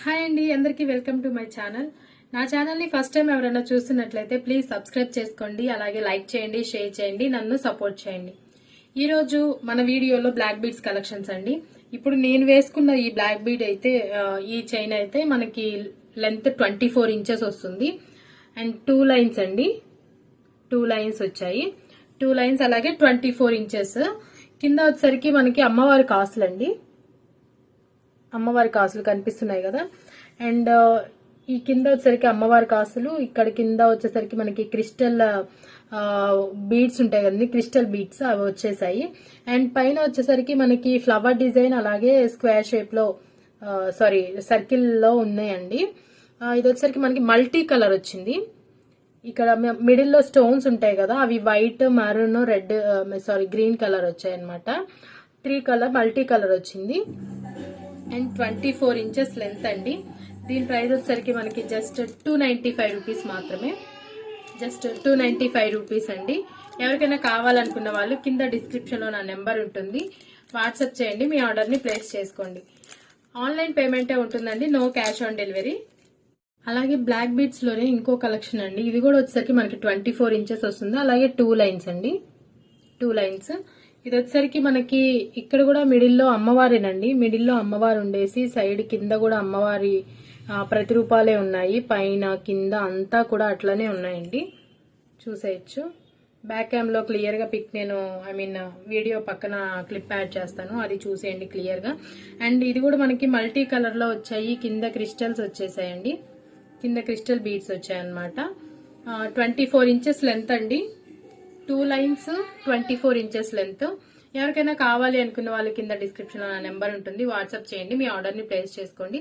Hi అండి అందరికీ welcome to my channel. నా ఛానల్ని ఫస్ట్ టైం ఎవరైనా చూస్తున్నట్లయితే ప్లీజ్ సబ్స్క్రైబ్ చేసుకోండి అలాగే లైక్ చేయండి షేర్ చేయండి నన్ను సపోర్ట్ చేయండి. ఈరోజు మన వీడియోలో బ్లాక్ బీడ్స్ కలెక్షన్స్ అండి. ఇప్పుడు నేను వేసుకున్న ఈ బ్లాక్ బీడ్ అయితే ఈ చైన్ అయితే మనకి లెంత్ ట్వంటీ ఫోర్ ఇంచెస్ వస్తుంది. అండ్ టూ లైన్స్ అండి. టూ లైన్స్ వచ్చాయి. టూ లైన్స్ అలాగే ట్వంటీ ఫోర్ ఇంచెస్. కింద వచ్చేసరికి మనకి అమ్మవారి కాసులు అండి అమ్మవారి కాసులు కనిపిస్తున్నాయి కదా. అండ్ ఈ కింద వచ్చేసరికి అమ్మవారి కాసులు ఇక్కడ కింద వచ్చేసరికి మనకి క్రిస్టల్ బీడ్స్ ఉంటాయి కదండి. క్రిస్టల్ బీడ్స్ అవి వచ్చేసాయి. అండ్ పైన వచ్చేసరికి మనకి ఫ్లవర్ డిజైన్ అలాగే స్క్వేర్ షేప్లో సారీ సర్కిల్లో ఉన్నాయండి. ఇది వచ్చేసరికి మనకి మల్టీ కలర్ వచ్చింది. ఇక్కడ మిడిల్లో స్టోన్స్ ఉంటాయి కదా అవి white maroon red sorry green colour వచ్చాయి అనమాట త్రీ కలర్ మల్టీ కలర్ వచ్చింది. And twenty four inches length అండి. దీని ప్రైస్ వచ్చేసరికి మనకి just two ninety five rupees మాత్రమే. Just two ninety five rupees అండి. ఎవరికైనా కావాలనుకున్న వాళ్ళు కింద డిస్క్రిప్షన్లో నా నెంబర్ ఉంటుంది. వాట్సాప్ చేయండి మీ ఆర్డర్ని ప్లేస్ చేసుకోండి. ఆన్లైన్ పేమెంటే ఉంటుందండి నో క్యాష్ ఆన్ డెలివరీ అలాగే బ్లాక్ బీడ్స్లోనే ఇంకో కలెక్షన్ అండి. ఇది కూడా వచ్చేసరికి మనకి ట్వంటీ ఫోర్ ఇంచెస్ వస్తుంది. అలాగే టూ లైన్స్ అండి. టూ లైన్స్ ఇది వచ్చేసరికి మనకి ఇక్కడ కూడా మిడిల్లో అమ్మవారేనండి. మిడిల్లో అమ్మవారు ఉండేసి సైడ్ కింద కూడా అమ్మవారి ప్రతిరూపాలే ఉన్నాయి. పైన కింద అంతా కూడా అట్లనే ఉన్నాయండి. చూసేయచ్చు. బ్యాక్ క్యామ్లో క్లియర్గా పిక్ నేను ఐ మీన్ వీడియో పక్కన క్లిప్ యాడ్ చేస్తాను. అది చూసేయండి క్లియర్గా. అండ్ ఇది కూడా మనకి మల్టీ కలర్లో వచ్చాయి. కింద క్రిస్టల్స్ వచ్చేసాయండి. కింద క్రిస్టల్ బీడ్స్ వచ్చాయన్నమాట. ట్వంటీ ఫోర్ ఇంచెస్ లెంత్ అండి. Two lines twenty four inches length. ఎవరికైనా కావాలి అనుకున్న వాళ్ళు కింద డిస్క్రిప్షన్లో నా నెంబర్ ఉంటుంది. వాట్సాప్ చేయండి మీ ఆర్డర్ని ప్లేస్ చేసుకోండి.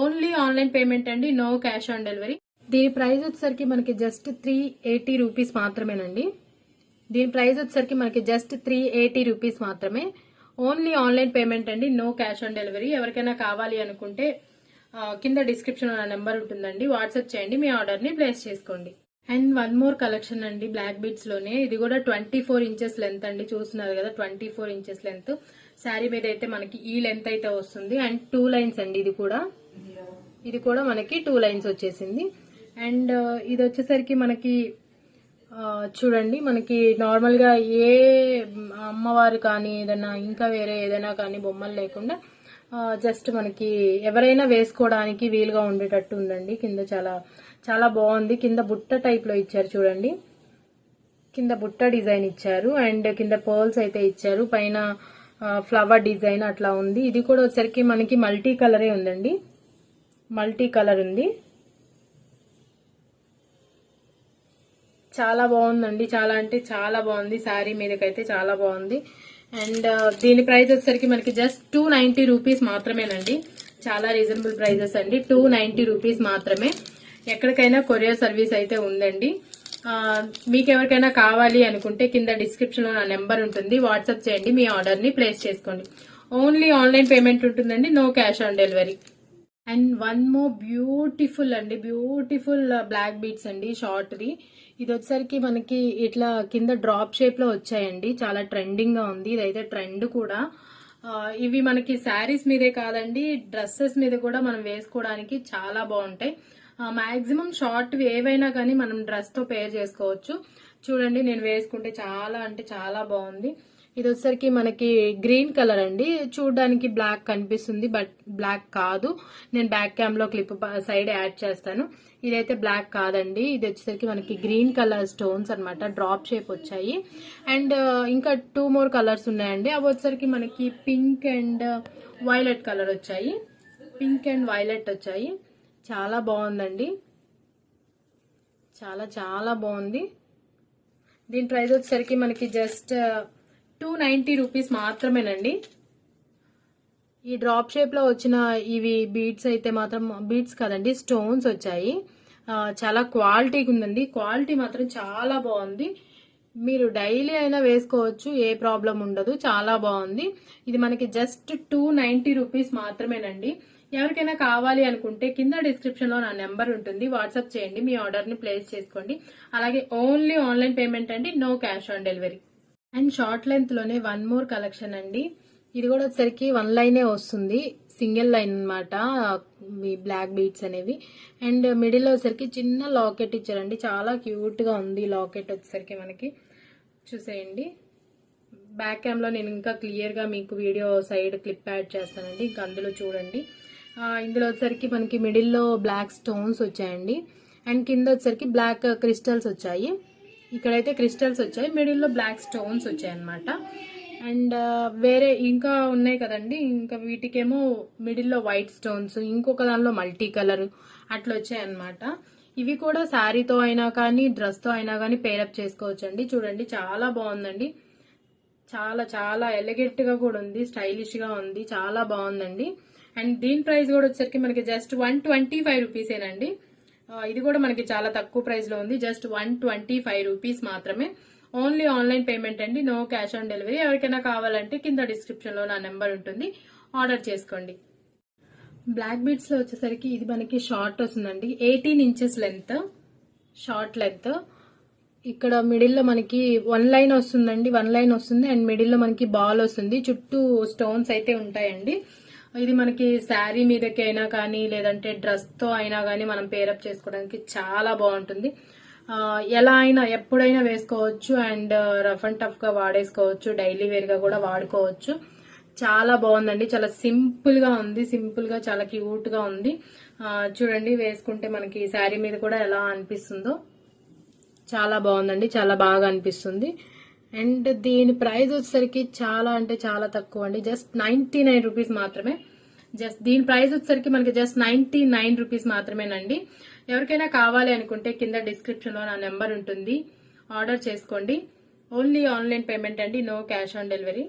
ఓన్లీ ఆన్లైన్ పేమెంట్ అండి నో క్యాష్ ఆన్ డెలివరీ దీని ప్రైస్ వచ్చేసరికి మనకి జస్ట్ త్రీ ఎయిటీ రూపీస్ మాత్రమేనండి. దీని ప్రైస్ వచ్చేసరికి మనకి జస్ట్ త్రీ ఎయిటీ రూపీస్ మాత్రమే. ఓన్లీ ఆన్లైన్ పేమెంట్ అండి నో క్యాష్ ఆన్ డెలివరీ ఎవరికైనా కావాలి అనుకుంటే కింద డిస్క్రిప్షన్ నా నెంబర్ ఉంటుందండి. వాట్సాప్ చేయండి మీ ఆర్డర్ని ప్లేస్ చేసుకోండి. అండ్ వన్ మోర్ కలెక్షన్ అండి బ్లాక్ బీట్స్లోనే. ఇది కూడా ట్వంటీ ఫోర్ ఇంచెస్ లెంత్ అండి. చూస్తున్నారు కదా twenty four inches length. Sari మీద అయితే మనకి ఈ లెంత్ అయితే వస్తుంది. అండ్ టూ లైన్స్ అండి ఇది కూడా. ఇది కూడా మనకి టూ లైన్స్ వచ్చేసింది. అండ్ ఇది వచ్చేసరికి మనకి చూడండి మనకి నార్మల్గా ఏ అమ్మవారు కానీ ఏదైనా ఇంకా వేరే ఏదైనా కానీ బొమ్మలు లేకుండా జస్ట్ మనకి ఎవరైనా వేసుకోవడానికి వీలుగా ఉండేటట్టు ఉందండి. కింద చాలా చాలా బాగుంది. కింద బుట్ట టైప్లో ఇచ్చారు చూడండి. కింద బుట్ట డిజైన్ ఇచ్చారు. అండ్ కింద పర్ల్స్ అయితే ఇచ్చారు. పైన ఫ్లవర్ డిజైన్ అట్లా ఉంది. ఇది కూడా వచ్చరికి మనకి మల్టీ కలరే ఉందండి. మల్టీ కలర్ ఉంది. చాలా బాగుందండి. చాలా అంటే చాలా బాగుంది. శారీ మీదకైతే చాలా బాగుంది. అండ్ దీని ప్రైస్ వచ్చేసరికి మనకి జస్ట్ టూ నైన్టీ రూపీస్ మాత్రమేనండి. చాలా రీజనబుల్ ప్రైజెస్ అండి. టూ నైంటీ రూపీస్ మాత్రమే. ఎక్కడికైనా కొరియర్ సర్వీస్ అయితే ఉందండి. మీకు ఎవరికైనా కావాలి అనుకుంటే కింద డిస్క్రిప్షన్లో నా నెంబర్ ఉంటుంది. వాట్సాప్ చేయండి మీ ఆర్డర్ని ప్లేస్ చేసుకోండి. ఓన్లీ ఆన్లైన్ పేమెంట్ ఉంటుందండి no cash on delivery. And one more beautiful అండి బ్యూటిఫుల్ బ్లాక్ బీట్స్ అండి షార్ట్ది. ఇది వచ్చేసరికి మనకి ఇట్లా కింద డ్రాప్ షేప్లో వచ్చాయండి. చాలా ట్రెండింగ్గా ఉంది. ఇదైతే ట్రెండ్ కూడా. ఇవి మనకి శారీస్ మీదే కాదండి డ్రెస్సెస్ మీద కూడా మనం వేసుకోవడానికి చాలా బాగుంటాయి. మాక్సిమం షార్ట్ ఏవైనా కానీ మనం డ్రెస్తో పేర్ చేసుకోవచ్చు. చూడండి నేను వేసుకుంటే చాలా అంటే చాలా బాగుంది. ఇది వచ్చేసరికి మనకి గ్రీన్ కలర్ అండి. చూడడానికి బ్లాక్ కనిపిస్తుంది బట్ బ్లాక్ కాదు. నేను బ్యాక్ క్యామ్లో క్లిప్ సైడ్ యాడ్ చేస్తాను. ఇదైతే బ్లాక్ కాదండి. ఇది వచ్చేసరికి మనకి గ్రీన్ కలర్ స్టోన్స్ అనమాట డ్రాప్ షేప్ వచ్చాయి. అండ్ ఇంకా టూ మోర్ కలర్స్ ఉన్నాయండి. అవి వచ్చేసరికి మనకి పింక్ అండ్ వైలెట్ కలర్ వచ్చాయి. పింక్ అండ్ వైలెట్ వచ్చాయి. చాలా బాగుందండి. చాలా చాలా బాగుంది. దీని ప్రైస్ వచ్చేసరికి మనకి జస్ట్ టూ నైంటీ రూపీస్ మాత్రమేనండి. ఈ డ్రాప్ షేప్లో వచ్చిన ఇవి బీడ్స్ అయితే మాత్రం బీడ్స్ కదండి స్టోన్స్ వచ్చాయి. చాలా క్వాలిటీగా ఉందండి. క్వాలిటీ మాత్రం చాలా బాగుంది. మీరు డైలీ అయినా వేసుకోవచ్చు ఏ ప్రాబ్లం ఉండదు. చాలా బాగుంది. ఇది మనకి జస్ట్ టూ నైంటీ రూపీస్ మాత్రమేనండి. ఎవరికైనా కావాలి అనుకుంటే కింద డిస్క్రిప్షన్లో నా నెంబర్ ఉంటుంది. వాట్సాప్ చేయండి. మీ ఆర్డర్ని ప్లేస్ చేసుకోండి. అలాగే ఓన్లీ ఆన్లైన్ పేమెంట్ అండి. No cash on delivery and short లెంత్లోనే one more collection అండి. ఇది కూడా వచ్చేసరికి వన్ లైనే వస్తుంది. సింగిల్ లైన్ అనమాట మీ బ్లాక్ బీట్స్ అనేవి. అండ్ మిడిల్ వచ్చేసరికి చిన్న లాకెట్ ఇచ్చారండి. చాలా క్యూట్గా ఉంది లాకెట్ వచ్చేసరికి మనకి. చూసేయండి. బ్యాక్ క్యామ్లో నేను ఇంకా క్లియర్గా మీకు వీడియో సైడ్ క్లిప్ యాడ్ చేస్తానండి. ఇంకా అందులో చూడండి. ఇందులో వచ్చేసరికి మనకి మిడిల్లో బ్లాక్ స్టోన్స్ వచ్చాయండి. అండ్ కింద వచ్చేసరికి బ్లాక్ క్రిస్టల్స్ వచ్చాయి. ఇక్కడైతే క్రిస్టల్స్ వచ్చాయి. మిడిల్లో బ్లాక్ స్టోన్స్ వచ్చాయి అనమాట అండ్ వేరే ఇంకా ఉన్నాయి కదండి. ఇంకా వీటికేమో మిడిల్లో వైట్ స్టోన్స్ ఇంకొక దానిలో మల్టీ కలర్ అట్లా వచ్చాయి అనమాట ఇవి కూడా శారీతో అయినా కానీ డ్రెస్తో అయినా కానీ పేరప్ చేసుకోవచ్చు అండి చూడండి చాలా బాగుందండి. చాలా చాలా ఎలిగెంట్గా కూడా ఉంది స్టైలిష్గా ఉంది. చాలా బాగుందండి. అండ్ దీని ప్రైస్ కూడా వచ్చేసరికి మనకి జస్ట్ వన్ ట్వంటీ ఫైవ్ రూపీసేనండి ఇది కూడా మనకి చాలా తక్కువ ప్రైస్లో ఉంది. Just one twenty five rupees మాత్రమే. ఓన్లీ ఆన్లైన్ పేమెంట్ అండి. నో క్యాష్ ఆన్ డెలివరీ ఎవరికైనా కావాలంటే కింద డిస్క్రిప్షన్లో నా నెంబర్ ఉంటుంది. ఆర్డర్ చేసుకోండి. బ్లాక్ బీడ్స్లో వచ్చేసరికి ఇది మనకి షార్ట్ వస్తుందండి. Eighteen inches length short length ఇక్కడ మిడిల్లో మనకి వన్ లైన్ వస్తుందండి. వన్ లైన్ వస్తుంది. అండ్ మిడిల్లో మనకి బాల్ వస్తుంది. చుట్టూ స్టోన్స్ అయితే ఉంటాయండి. ఇది మనకి శారీ మీదకి అయినా కానీ లేదంటే డ్రెస్తో అయినా కానీ మనం పేరప్ చేసుకోవడానికి చాలా బాగుంటుంది. ఎలా అయినా ఎప్పుడైనా వేసుకోవచ్చు అండ్ రఫ్ అండ్ టఫ్గా వాడేసుకోవచ్చు డైలీ వేర్గా కూడా వాడుకోవచ్చు. చాలా బాగుందండి. చాలా సింపుల్గా ఉంది. సింపుల్గా చాలా క్యూట్గా ఉంది. చూడండి వేసుకుంటే మనకి శారీ మీద కూడా ఎలా అనిపిస్తుందో. చాలా బాగుందండి. చాలా బాగా అనిపిస్తుంది. అండ్ దీని ప్రైస్ వచ్చేసరికి చాలా అంటే చాలా తక్కువ అండి. జస్ట్ నైన్టీ నైన్ రూపీస్ మాత్రమే. జస్ట్ దీని ప్రైస్ వచ్చేసరికి మనకి జస్ట్ నైన్టీ నైన్ రూపీస్ మాత్రమేనండి. ఎవరికైనా కావాలి అనుకుంటే కింద డిస్క్రిప్షన్లో నా నెంబర్ ఉంటుంది. ఆర్డర్ చేసుకోండి. ఓన్లీ ఆన్లైన్ పేమెంట్ అండి. No cash on delivery